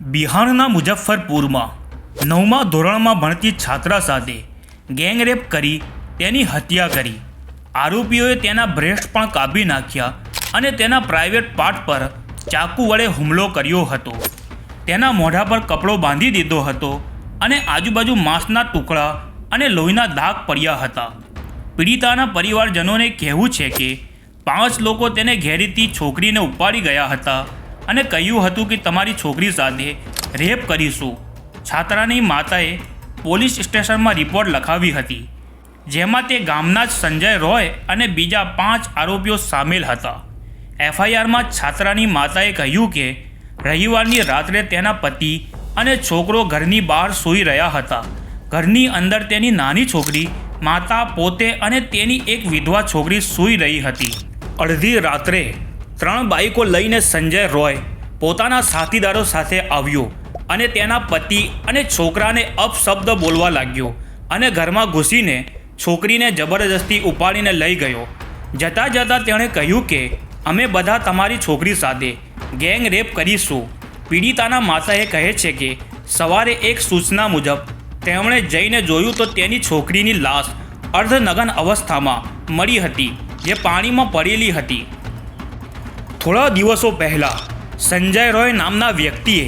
બિહારના મુઝફ્ફરપુરમાં નવમા ધોરણમાં ભણતી છાત્રા સાથે ગેંગરેપ કરી તેની હત્યા કરી. આરોપીઓએ તેના બ્રેસ્ટ પણ કાપી નાખ્યા અને તેના પ્રાઇવેટ પાર્ટ પર ચાકુ વડે હુમલો કર્યો હતો. તેના મોઢા પર કપડો બાંધી દીધો હતો અને આજુબાજુ માંસના ટુકડા અને લોહીના દાગ પડ્યા હતા. પીડિતાના પરિવારજનોને કહેવું છે કે પાંચ લોકો તેને ઘેરીથી છોકરીને ઉપાડી ગયા હતા અને કહ્યું હતું કે તમારી છોકરી સાથે રેપ કરીશું. છાત્રાની માતાએ પોલીસ સ્ટેશનમાં રિપોર્ટ લખાવી હતી, જેમાં તે ગામના જ સંજય રોય અને બીજા પાંચ આરોપીઓ સામેલ હતા. એફઆઈઆરમાં છાત્રાની માતાએ કહ્યું કે, રવિવારની રાત્રે તેના પતિ અને છોકરો ઘરની બહાર સૂઈ રહ્યા હતા. ઘરની અંદર તેની નાની છોકરી, માતા પોતે અને તેની એક વિધવા છોકરી સૂઈ રહી હતી. અડધી રાત્રે ત્રણ બાઈકો લઈને સંજય રોય પોતાના સાથીદારો સાથે આવ્યો અને તેના પતિ અને છોકરાને અપશબ્દ બોલવા લાગ્યો અને ઘરમાં ઘૂસીને છોકરીને જબરજસ્તી ઉપાડીને લઈ ગયો. જતાં જતાં તેણે કહ્યું કે, અમે બધા તમારી છોકરી સાથે ગેંગ રેપ કરીશું. પીડિતાના માતાએ કહે છે કે, સવારે એક સૂચના મુજબ તેમણે જઈને જોયું તો તેની છોકરીની લાશ અર્ધનગન અવસ્થામાં મળી હતી, જે પાણીમાં પડેલી હતી. થોડા દિવસો પહેલાં સંજય રોય નામના વ્યક્તિએ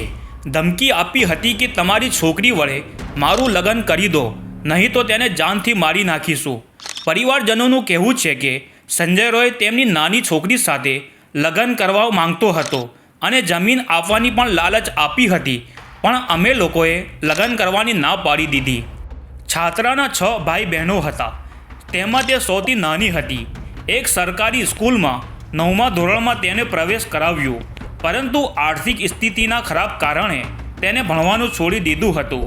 ધમકી આપી હતી કે તમારી છોકરી વડે મારું લગ્ન કરી દો, નહીં તો તેને જાનથી મારી નાખીશું. પરિવારજનોનું કહેવું છે કે સંજય રોય તેમની નાની છોકરી સાથે લગ્ન કરવા માંગતો હતો અને જમીન આપવાની પણ લાલચ આપી હતી, પણ અમે લોકોએ લગ્ન કરવાની ના પાડી દીધી. છાત્રાના છ ભાઈ બહેનો હતા. તેમાં તે સૌથી નાની હતી. એક સરકારી સ્કૂલમાં નવમા ધોરણમાં તેને પ્રવેશ કરાવ્યો. પરંતુ આર્થિક સ્થિતિના ખરાબ કારણે તેને ભણવાનું છોડી દીધું હતું.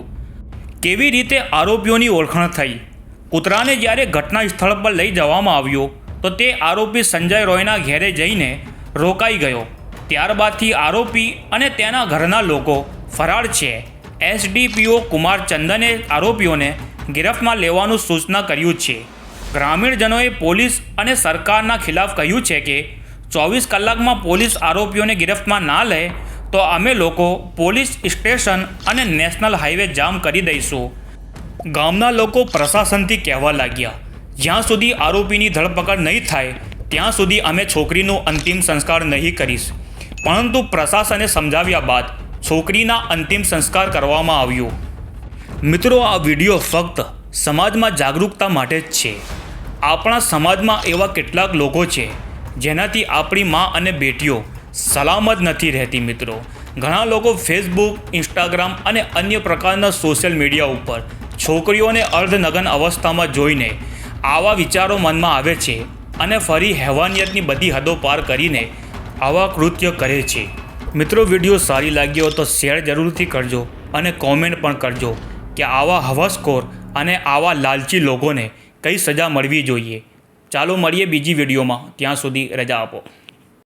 કેવી રીતે આરોપીઓની ઓળખાણ થઈ? કૂતરાને જ્યારે ઘટના સ્થળ પર લઈ જવામાં આવ્યો, તો તે આરોપી સંજય રોયના ઘેરે જઈને રોકાઈ ગયો. ત્યારબાદથી આરોપી અને તેના ઘરના લોકો ફરાર છે. એસડીપીઓ કુમાર ચંદને આરોપીઓને ગિરફ્તમાં લેવાનું સૂચના કર્યું છે. ગ્રામીણજનોએ પોલીસ અને સરકારના ખિલાફ કહ્યું છે કે ચોવીસ કલાકમાં પોલીસ આરોપીઓને ગિરફ્તમાં ના લે, તો અમે લોકો પોલીસ સ્ટેશન અને નેશનલ હાઈવે જામ કરી દઈશું. ગામના લોકો પ્રશાસનથી કહેવા લાગ્યા, જ્યાં સુધી આરોપીની ધરપકડ નહીં થાય, ત્યાં સુધી અમે છોકરીનો અંતિમ સંસ્કાર નહીં કરીશ. પરંતુ પ્રશાસને સમજાવ્યા બાદ છોકરીના અંતિમ સંસ્કાર કરવામાં આવ્યો. મિત્રો, આ વીડિયો ફક્ત સમાજમાં જાગૃતતા માટે જ છે. આપણા સમાજમાં એવા કેટલાક લોકો છે, જેનાથી આપણી મા અને બેટીઓ સલામત નથી રહેતી મિત્રો. ઘણા લોકો ફેસબુક ઇન્સ્ટાગ્રામ અને અન્ય પ્રકારના સોશિયલ મીડિયા ઉપર છોકરીઓને અર્ધનગન અવસ્થામાં જોઈને આવા વિચારો મનમાં આવે છે અને ફરી હેવાનિયતની બધી હદો પાર કરીને આવા કૃત્ય કરે છે. મિત્રો, વીડિયો સારી લાગ્યો તો શેર જરૂરથી કરજો અને કોમેન્ટ પણ કરજો કે આવા હવસખોર અને આવા લાલચી લોકોને કઈ સજા મળવી જોઈએ. ચાલો મળીએ બીજી વિડીયોમાં. ત્યાં સુધી રજા આપો.